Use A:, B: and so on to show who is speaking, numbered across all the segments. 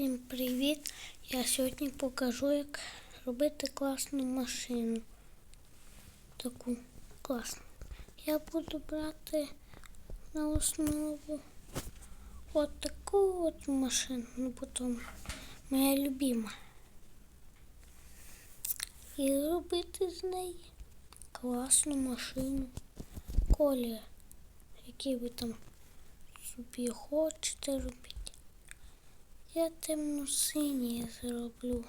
A: Всім привіт! Я сьогодні покажу, як робити класну машину. Таку класну. Я буду брати на основу от таку от машину, ну потім моя любима. І робити з неї класну машину. Колір, який ви там собі хочете робити. Я темно-синій зроблю.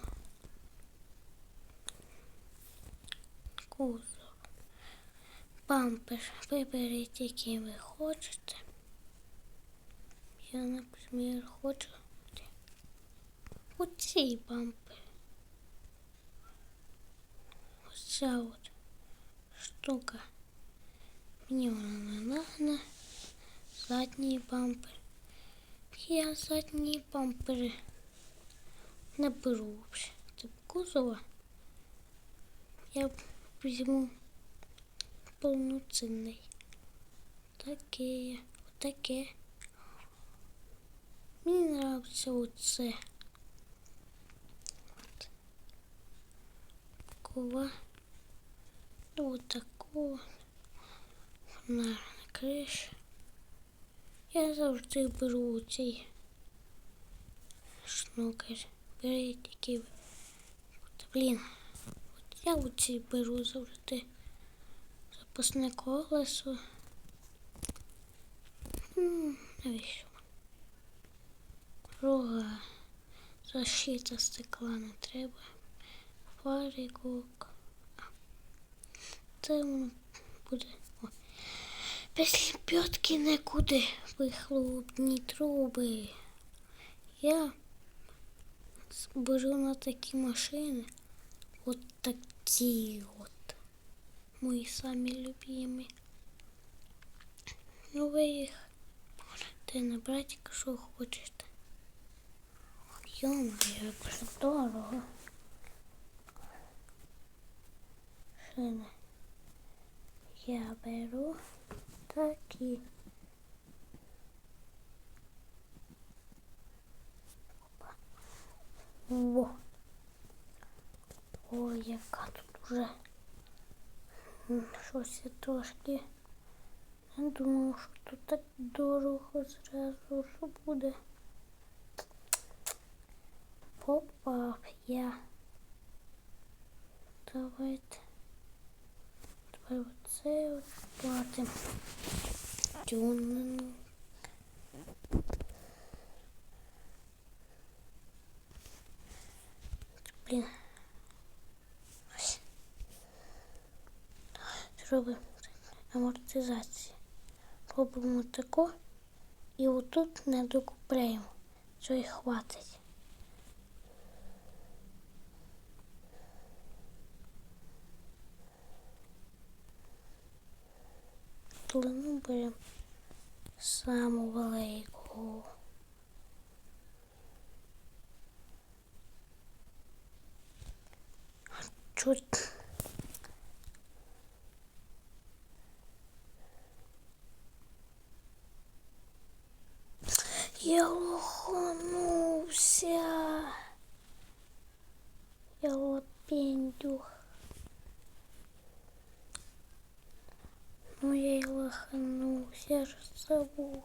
A: Кузов. Бампер виберіть, який ви хочете. Я, наприклад, хочу оцей бампер. Ось ця от штука. Мені вона не надо. Задній бампер. Я задні бампери не беру взагалі. Тип кузова я візьму повноцінний. Таке, отаке. Мені подобається оце. От. Такого. Ну, вот такого. На крыше. Я завжди беру цей шнукер. Беріть який блін. От я оцей беру завжди. Запасне колесо. М, Навіщо? Рога. Защита стекла не треба. Фарикок. Це воно буде. Без лебедки некуди вихлопні труби. Я беру на такі машини. От такі от. Мої самі любимі. Ну ви їх можете набрати, якщо хочете. Йома, як же дорого. Шини. Я беру такі. Во. Ой, яка тут уже щось трошки. Я думаю, що тут так дорого зразу що буде. Попав я. Давайте. Давай оце от платимо. Тюнинг. Блін. Зробимо амортизацію. Робимо тако і отут не докупляємо. Що і хватить. Длину беремо саму велику. Чуть. Я лоханувся. Я лапендюх. Ну я й лоханувся, я ж забув.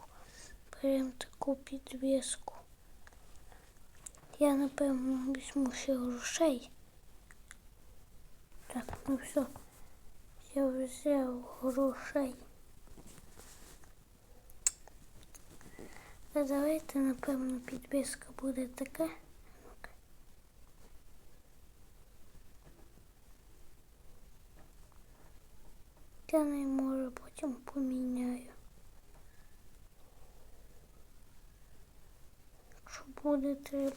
A: Берем таку підвіску. Я напевно візьму ще грошей. Так, ну все. Я взяв грошей. А давайте, напевно, підвіска буде така. Ну-ка. Я не можу, потім поміняю. Що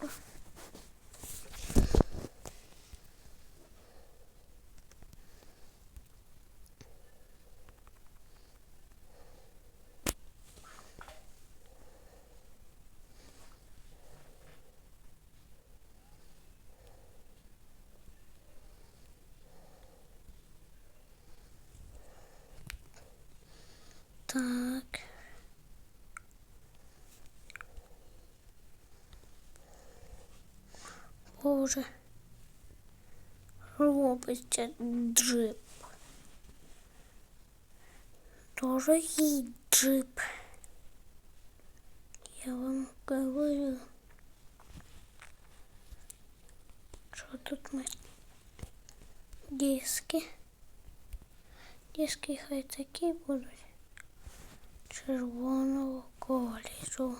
A: Боже. Робиться джип. Дорогий джип. Я вам говорю. Що тут ми? Диски. Диски хай такі будуть. Червоного кольору.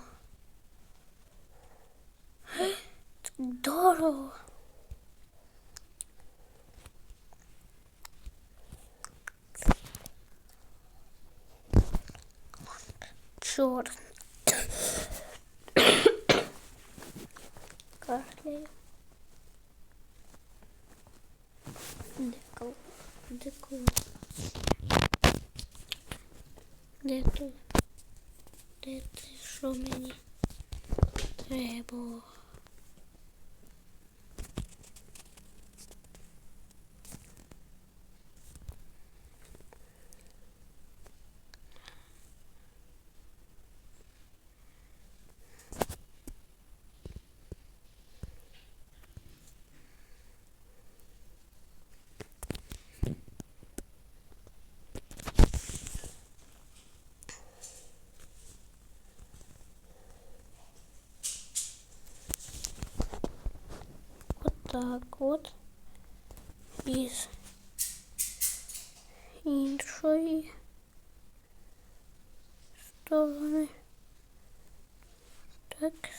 A: Дорого. Чорт. Кашляю. Декол. Декол. Де ти? Де ти? Що? Вот так от. Із іншої сторони. Так.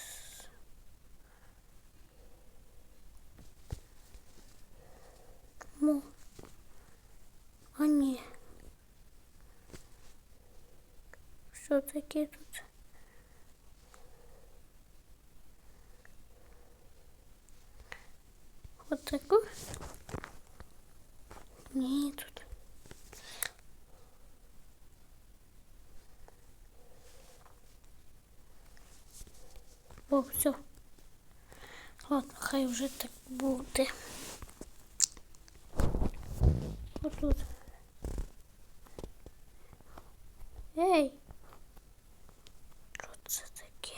A: Мо. А ні. Що таке тут? Вот таку? Ні, тут. О, все. Ладно, хай вже так буде. Отут. Ей! Що це таке?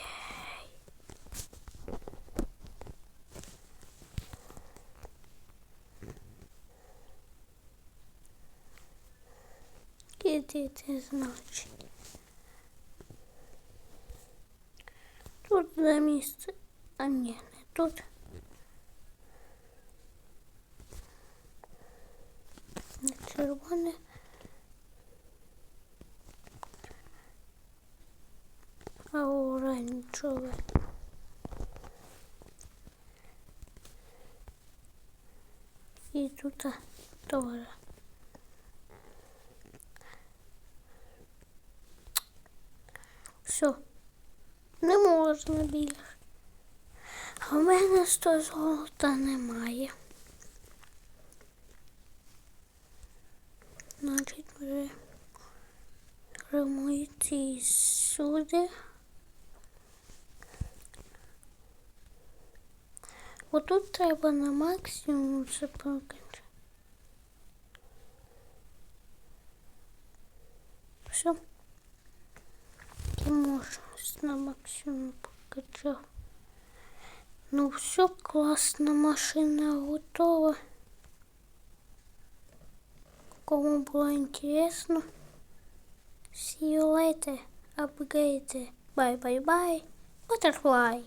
A: Іди ти значить. Тут за місце. А ні, не тут. Не червоне. А оранжеве. І тут теж. Все. Не можна більше. А в мене 100 золота немає. Значить, вже ремуйте сюди. Отут треба на максимум все покинути. Все. Можеш на максимум покачав. Ну все, класна машина готова. Кому було интересно, see you later, upgrade, bye bye bye, butterfly.